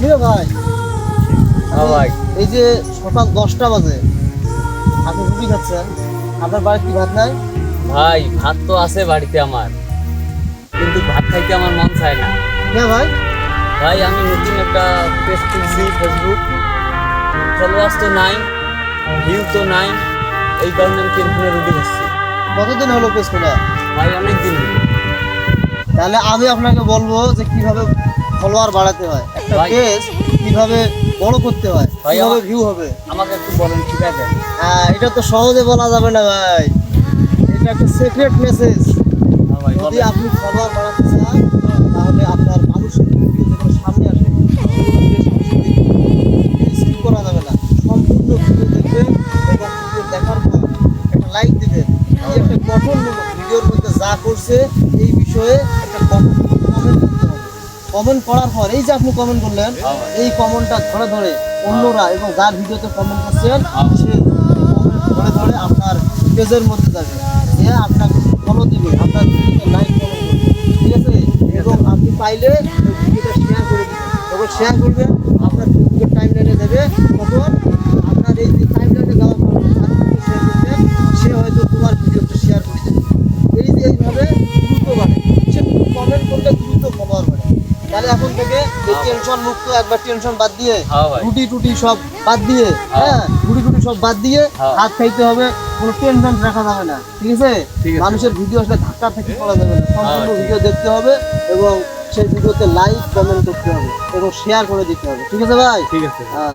হ্যাঁ ভাই। এই যে সকাল দশটা বাজে আপনি রুটি খাচ্ছেন আপনার বাড়িতে কি ভাত নাই? ভাই ভাত তো আছে বাড়িতে আমার কিন্তু ভাত খাইতে আমার মন চায় না। হ্যাঁ ভাই? ভাই আমি নতুন একটা পেজ খুলছি ফেসবুক ফলোয়ার্স তো নাই ভিউ তো নাই এই কারণে আমি টেনশনে রুটি খাচ্ছি। কতদিন হলো পেজ খোলা? ভাই অনেক দিন তাহলে আমি আপনাকে বলব যে কীভাবে ফলোয়ার বাড়াতে হয়। একটা। পেজ কীভাবে বড় করতে হয় কীভাবে ভিউ হবে। আমাকে একটু বলেন ঠিক আছে? হ্যাঁ এটা তো সহজে বলা যাবে না ভাই। এটা একটা সিক্রেট মেসেজ হ্যাঁ যদি আপনি ফলোয়ার বাড়াতে চান তাহলে আপনার মানুষের সামনে আসে স্কিপ করা যাবে না। সম্পূর্ণ ভিডিও দেখবেন এবং ভিডিও দেখার পর একটা লাইক দিবেন। এই একটা গঠনমূলক ভিডিওর মধ্যে যা করছে এই বিষয়ে একটা গঠনমূলক কমেন্ট করার পর, এই যে আপনি কমেন্ট করলেন, এই কমেন্টটা ধরে ধরে অন্যরা এবং যার ভিডিওতে কমেন্ট করছেন। সে ধরে ধরে আপনার পেজের মধ্যে যাবে। সে আপনাকে ফলো দিবে, আপনার ভিডিওতে লাইক ঠিক আছে? এবং আপনি পাইলে ভিডিওটা শেয়ার করে দিবেন যখন শেয়ার করবেন আপনার টাইম লাইনে দেবে তখন এখন থেকে এই টেনশন মুক্ত একবার টেনশন বাদ দিয়ে হ্যাঁ রুটি টুটি সব বাদ দিয়ে হ্যাঁ। রুটি টুটি সব বাদ দিয়ে হ্যাঁ। হাত খাইতে হবে কোনো টেনশন রাখা যাবে না ঠিক আছে? মানুষের ভিডিও আসলে ধাক্কা থেকে করা যাবে না। সম্পূর্ণ হ্যাঁ। ভিডিও দেখতে হবে এবং সেই ভিডিওতে লাইক কমেন্ট করতে হবে এবং শেয়ার করে দিতে হবে ঠিক আছে ভাই? ঠিক আছে। হ্যাঁ।